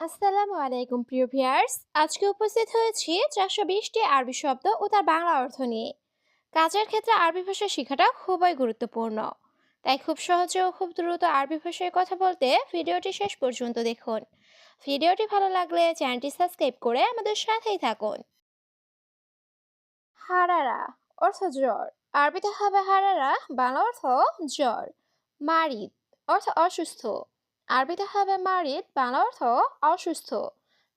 আসসালামু আলাইকুম, প্রিয় ভিউয়ার্স। আজকে উপস্থিত হয়েছি চারশো বিশটি আরবি শব্দ ও তার বাংলা অর্থ নিয়ে। কাজের ক্ষেত্রে আরবি ভাষা শেখাটা খুবই গুরুত্বপূর্ণ। তাই খুব সহজে ও খুব দ্রুত আরবি ভাষায় কথা বলতে ভিডিওটি শেষ পর্যন্ত দেখুন। ভিডিওটি ভালো লাগলে চ্যানেলটি সাবস্ক্রাইব করে আমাদের সাথেই থাকুন। হারারা অর্থ জ্বর। আরবিতে হবে হারারা, বাংলা অর্থ জ্বর। মারিদ অর্থ অসুস্থ। আরবিতে হবে মারিদ, বাংলা অর্থ অসুস্থ।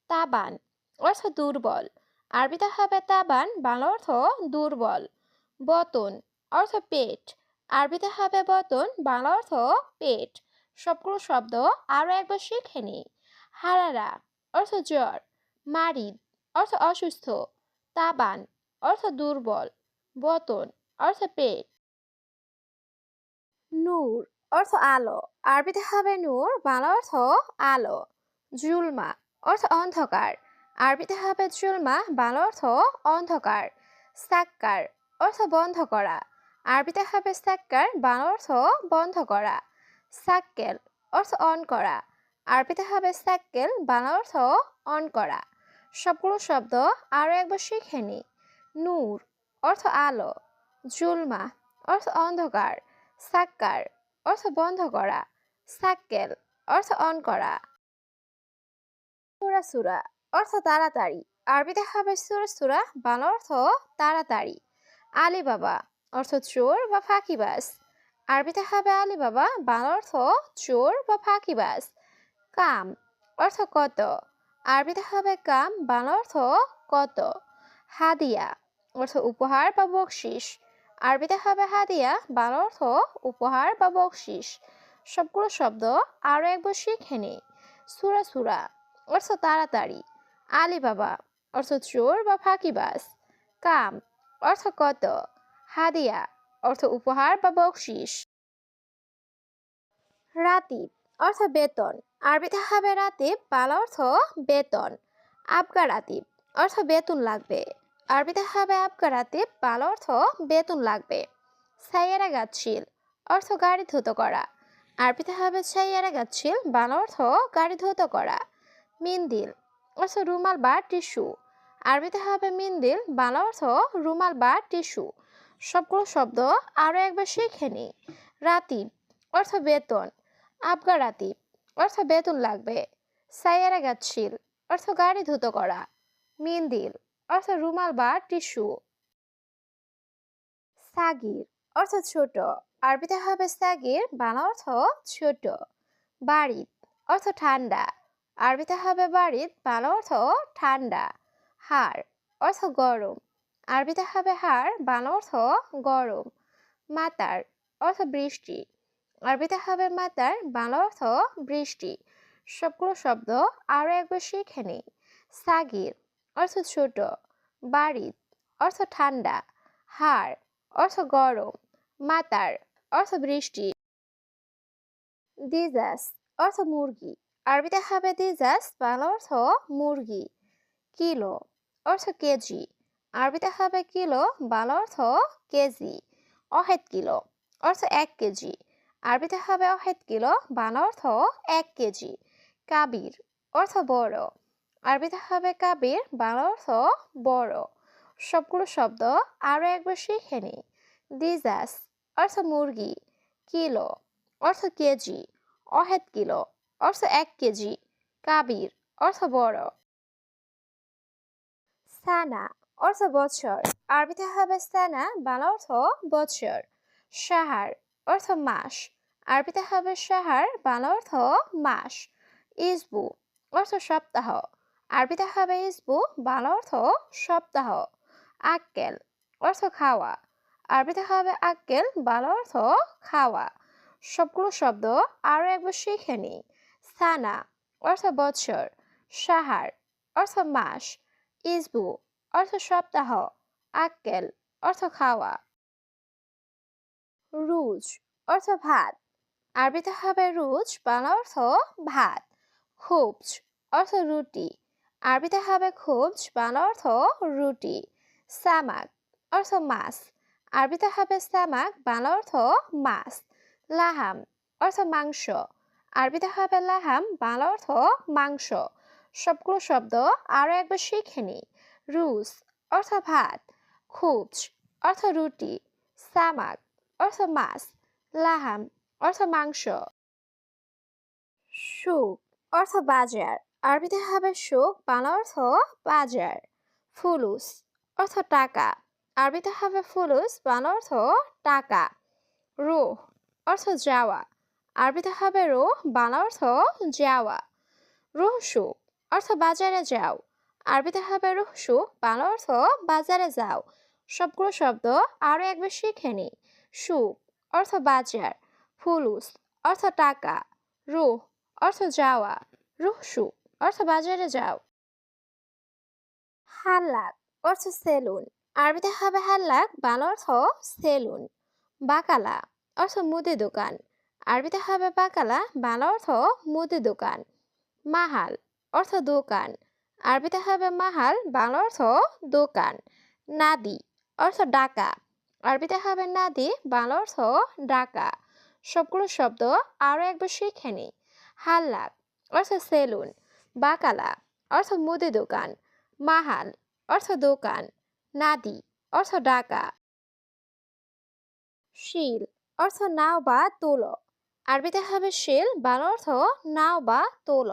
তাবান, অর্থ দুর্বল। আরবিতে হবে তাবান, বাংলা অর্থ দুর্বল। বতন, অর্থ পেট। আরবিতে হবে বতন, বাংলা অর্থ পেট। সবগুলো শব্দ আরও একবার শিখে নিই। হারারা, অর্থ জ্বর। মারিদ, অর্থ অসুস্থ। তাবান, অর্থ দুর্বল। বতন, অর্থ পেট। নূর অর্থ আলো। আরবিতে হবে নূর, বাংলা অর্থ আলো। জুলমা, অর্থ অন্ধকার। আরবিতে হবে জুলমা, বাংলা অর্থ অন্ধকার। সাক্কার অর্থ বন্ধ করা। আরবিতে হবে সাক্কার বাংলা অর্থ বন্ধ করা। সাক্কেল অর্থ অন করা। আরবিতে হবে সাক্কেল বাংলা অর্থ অন করা। সবগুলো শব্দ আরও একবার শিখে নি। নূর, অর্থ আলো। জুলমা, অর্থ অন্ধকার। সাক্কার অর্থ বন্ধ করা। সাক্কেল অর্থ অন করা। সুরা সুরা, অর্থ তাড়াতাড়ি। আরবিতে হবে সুরা সুরা, বাংলা অর্থ তাড়াতাড়ি। আলী বাবা অর্থ চোর বা ফাঁকিবাজ। আরবিতে হবে আলী বাবা বাংলা অর্থ চোর বা ফাঁকিবাজ। কাম, অর্থ কত। আরবিতে হবে কাম, বাংলা অর্থ কত। হাদিয়া, অর্থ উপহার বা বকশিস আরবিতে হবে হাদিয়া বাংলা অর্থ উপহার বা বকশিস। সবগুলো শব্দ আরও একবার শিখে নেই। সুরা সুরা, অর্থ তাড়াতাড়ি। আলী বাবা, অর্থ চোর বা ফাঁকিবাজ কাম, অর্থ কত। হাদিয়া, অর্থ উপহার বা বকশিস। রাতিব, অর্থ বেতন। আরবিতে হবে রাতিব বাংলা অর্থ বেতন। আবগা রাতিব, অর্থ বেতন লাগবে। আরবিতে হবে আবগা রাতিব বাংলা অর্থ বেতন লাগবে। সাইয়ারা গাছিল অর্থ গাড়ি ধুত করা। আরবিতে হবে ছাইয়ারা গাছিল বাংলা অর্থ গাড়ি ধুত করা। মিন্দিল, অর্থ রুমাল বা টিস্যু। আরবিতে হবে মিন্দিল, বাল অর্থ রুমাল বা টিস্যু। সবগুলো শব্দ আরও একবার শিখে নিই রাতিব, অর্থ বেতন। আবগা রাতিব, অর্থ বেতন লাগবে। সাইয়ারা গাছিল অর্থ গাড়ি ধুত করা। মিন্দিল অর্থ রুমাল বা টিস্যু। সাগির অর্থ ছোট। আরবিতে হবে সাগির, বাংলা অর্থ ছোট। বাড়িত অর্থ ঠান্ডা। আরবিতে হবে বাড়িত বাংলা অর্থ ঠান্ডা। হাড় অর্থ গরম। আরবিতে হবে হাড়, বাংলা অর্থ গরম। মাতার অর্থ বৃষ্টি। আরবিতে হবে মাতার, বাংলা অর্থ বৃষ্টি। সবগুলো শব্দ আরও একবার শিখে নিই। সাগির অর্থ ছোট বাড়িত অর্থ ঠান্ডা, হাড়, অর্থ গরম, মাতার, অর্থ বৃষ্টি। দিজাস, অর্থ মুরগি। আরবিতে হবে দিজাস, বাংলা অর্থ মুরগি। কিলো, অর্থ কেজি। আরবিতে হবে কিলো, বাংলা অর্থ কেজি। অহেদ কিলো, অর্থ এক কেজি। আরবিতে হবে অহেদ কিলো, বাংলা অর্থ এক কেজি। কাবির, অর্থ বড়। আরবিতে হবে কাবির, বাংলা অর্থ বড়। সবগুলো শব্দ আরও একবার শিখে নিই দিজাস অর্থ মুরগি। কিলো, অর্থ কেজি। অহেদ কিলো, অর্থ এক কেজি। কাবির, অর্থ বড়। সানা, অর্থ বছর। আরবিতে হবে সানা, বাংলা অর্থ বছর। সাহার, অর্থ মাস। আরবিতে হবে সাহার, বাংলা অর্থ মাস। ইসবু, অর্থ সপ্তাহ। আরবিতে হবে ইসবু, বাংলা অর্থ সপ্তাহ, আক্কেল অর্থ খাওয়া। আরবিতে হবে আক্কেল, বাংলা অর্থ খাওয়া। সবগুলো শব্দ আরও একবার শিখে নিই। সানা অর্থ বছর সাহার অর্থ মাস, ইসবু অর্থ সপ্তাহ, আক্কেল অর্থ খাওয়া। রুজ অর্থ ভাত আরবিতে হবে রুজ, বাংলা অর্থ ভাত। খুবজ অর্থ রুটি আরবিতে হবে খুবজ, বাংলা অর্থ রুটি, সামাক, অর্থ মাছ। আরবিতে হবে সামাক, বাংলা অর্থ মাছ। লাহাম, অর্থ মাংস। আরবিতে হবে লাহাম, বাংলা অর্থ মাংস। সবগুলো শব্দ আরও একবার শিখে নিই রুস, অর্থ ভাত। খুবজ, অর্থ রুটি। সামাক, অর্থ মাছ। লাহাম, অর্থ মাংস। সুক অর্থ বাজার। আরবিতে হবে সুক বাংলা অর্থ বাজার, ফুলুস অর্থ টাকা। আরবিতে হবে ফুলুস, বাংলা অর্থ টাকা। রুহ অর্থ যাওয়া। আরবিতে হবে রুহ, বাংলা অর্থ যাওয়া। রুহ সুখ অর্থ বাজারে যাও। আরবিতে হবে রুহ সুখ, বাংলা অর্থ বাজারে যাও। সবগুলো শব্দ আরও একবার শিখে নিই সুখ অর্থ বাজার, ফুলুস অর্থ টাকা। রুহ অর্থ যাওয়া। রুহ সুক অর্থ বাজারে যাও। হাল্লাক, অর্থ সেলুন। আরবিতে হবে হাল্লাক, বাংলা অর্থ সেলুন। বাকালা, অর্থ মুদি দোকান। আরবিতে হবে বাকালা, বাংলা অর্থ মুদি দোকান। মাহাল, অর্থ দোকান। আরবিতে হবে মাহাল, বাংলা অর্থ দোকান। নাদি, অর্থ ডাকা। আরবিতে হবে নাদি, বাংলা অর্থ ডাকা। সবগুলো শব্দ আরও একবার শিখে নিই হাল্লাক, অর্থ সেলুন। বাকালা, অর্থ মুদি দোকান। মাহাল, অর্থ দোকান। নাদি, অর্থ ডাকা শিল, অর্থ নাও বা তোল। আরবিতে হবে শিল, বাংলা অর্থ নাও বা তোল।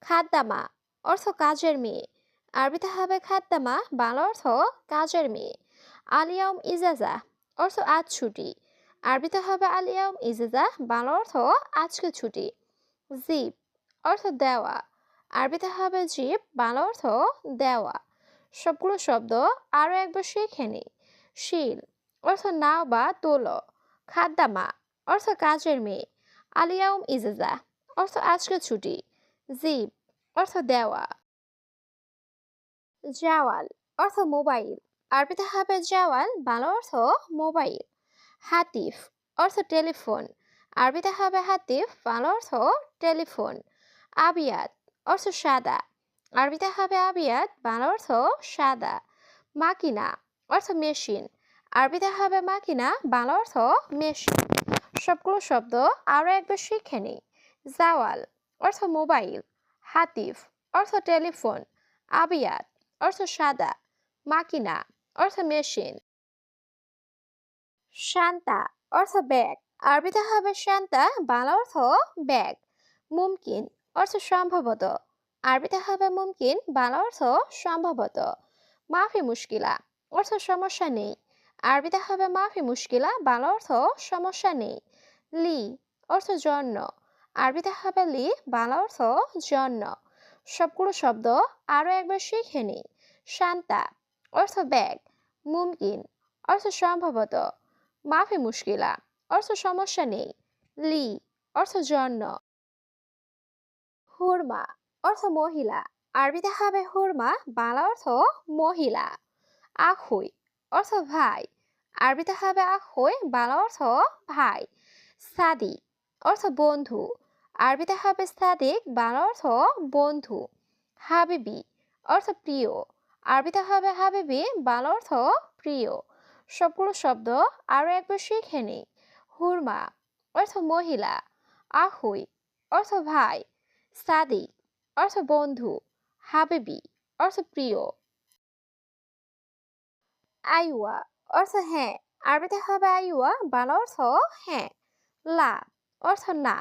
খাদ্দামা, অর্থ কাজের মেয়ে। আরবিতে হবে খাদ্দামা, বাল অর্থ কাজের মেয়ে। আলিয়াম ইজাজা, অর্থ আজ ছুটি। আরবিতে হবে আলিয়াম ইজাজা, বাংলা অর্থ আজকে ছুটি। জিপ অর্থ দেওয়া। আরবিতে হবে জিপ বাংলা অর্থ দেওয়া। সবগুলো শব্দ আরও একবার শিখে নিই। শিল, অর্থ নাও বা তোলো। খাদ্দামা, অর্থ কাজের মেয়ে। আলিয়াউম ইজেজা, অর্থ আজকে ছুটি। জিপ অর্থ দেওয়া। জাওয়াল, অর্থ মোবাইল। আরবিতে হবে জাওয়াল, বাংলা অর্থ মোবাইল। হাতিফ, অর্থ টেলিফোন। আরবিতে হবে হাতিফ, বাংলা অর্থ টেলিফোন। আবিয়াত অর্থ সাদা। আরবিতে হবে আবিয়াত, বাংলা অর্থ সাদা। মাকিনা, অর্থ মেশিন। আরবিতে হবে মাকিনা, বাংলা অর্থ মেশিন। সবগুলো শব্দ আরও একবার শিখে নিই। জাওয়াল, অর্থ মোবাইল। হাতিফ, অর্থ টেলিফোন। আবিয়াত, অর্থ সাদা। মাকিনা, অর্থ মেশিন। শান্তা, অর্থ ব্যাগ। আরবিতে হবে শান্তা, বাংলা অর্থ ব্যাগ। মুমকিন অর্থ সম্ভবত। আরবিতে হবে মুমকিন, বাংলা অর্থ সম্ভবত। মাফি মুশকিলা, অর্থ সমস্যা নেই। আরবিতে হবে মাফি মুশকিলা, বাংলা অর্থ সমস্যা নেই। লি, অর্থ জন্য। আরবিতে হবে লি, বাংলা অর্থ জন্য। সবগুলো শব্দ আরও একবার শিখে নিই শান্তা, অর্থ ব্যাগ। মুমকিন, অর্থ সম্ভবত। মাফি মুশকিলা, অর্থ সমস্যা নেই। লি, অর্থ জন্য। হুরমা অর্থ মহিলা। আরবিতে হবে হুরমা, বাংলা অর্থ মহিলা। আখুই অর্থ ভাই। আরবিতে হবে আখুই, বাংলা অর্থ ভাই। সাদিক অর্থ বন্ধু। আরবিতে হবে সাদিক, বাংলা অর্থ বন্ধু। হাবিবি অর্থ প্রিয়। আরবিতে হবে হাবিবি, বাংলা অর্থ প্রিয়। সবগুলো শব্দ আরও একবার শিখে নিই হুরমা অর্থ মহিলা। আহুই অর্থ ভাই। সাদিক, অর্থ বন্ধু, হাবিবি, অর্থ প্রিয়। আইওয়া অর্থ হ্যাঁ। আরবিতে হবে আইওয়া বাংলা অর্থ হ্যাঁ। লা, অর্থ না।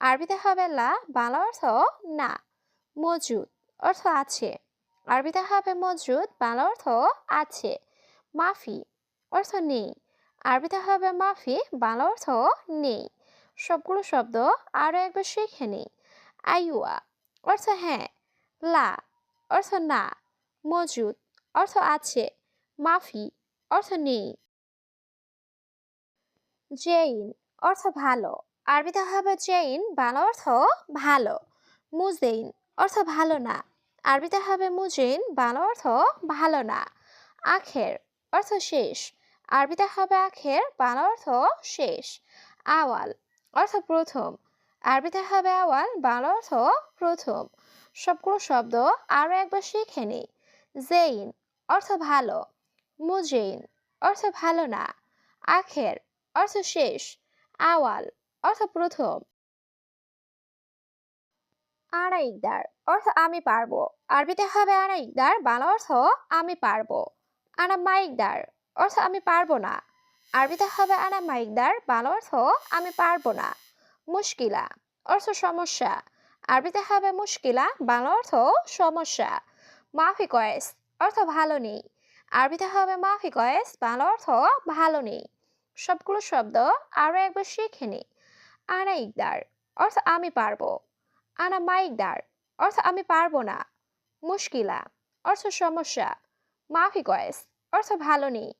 আরবিতে হবে লা, বাংলা অর্থ না। মজুদ, অর্থ আছে। আরবিতে হবে মজুদ, বাংলা অর্থ আছে। মাফি, অর্থ নেই। আরবিতে হবে মাফি, বাংলা অর্থ নেই। সবগুলো শব্দ আরও একবার শিখে নিই। আইওয়া অর্থ হ্যাঁ লা, অর্থ না, মজুদ, অর্থ আছে, মাফি, অর্থ নেই। জেইন, অর্থ ভালো, আরবিতে হবে জেইন, বাংলা অর্থ ভালো, মুজেইন, অর্থ ভালো না, আরবিতে হবে মুজেইন, বাংলা অর্থ ভালো না, আখের, অর্থ শেষ, আরবিতে হবে আখের, বাংলা অর্থ শেষ, আওয়াল, অর্থ প্রথম আরবিতে হবে আওয়াল বাংলা অর্থ প্রথম। সবগুলো শব্দ আরও একবার শিখে নিই জেইন অর্থ ভালো। মুজেইন অর্থ ভালো না। আখের অর্থ শেষ। আওয়াল অর্থ প্রথম। আনা ইকদার অর্থ আমি পারব। আরবিতে হবে আনা ইকদার বাংলা অর্থ আমি পারব। আনা মাইকদার অর্থ আমি পারব না। আরবিতে হবে আনা মাইকদার বাংলা অর্থ আমি পারব না। মুশকিলা, অর্থ সমস্যা। আরবিতে হবে মুশকিলা, বাংলা অর্থ সমস্যা। মাফি কয়েস অর্থ ভালো নেই। আরবিতে হবে মাফি কয়েস বাংলা অর্থ ভালো নেই। সবগুলো শব্দ আরও একবার শিখে নিই আনা ইকদার, অর্থ আমি পারব। আনা মাইকদার অর্থ আমি পারব না। মুশকিলা, অর্থ সমস্যা। মাফি কয়েস অর্থ ভালো নেই।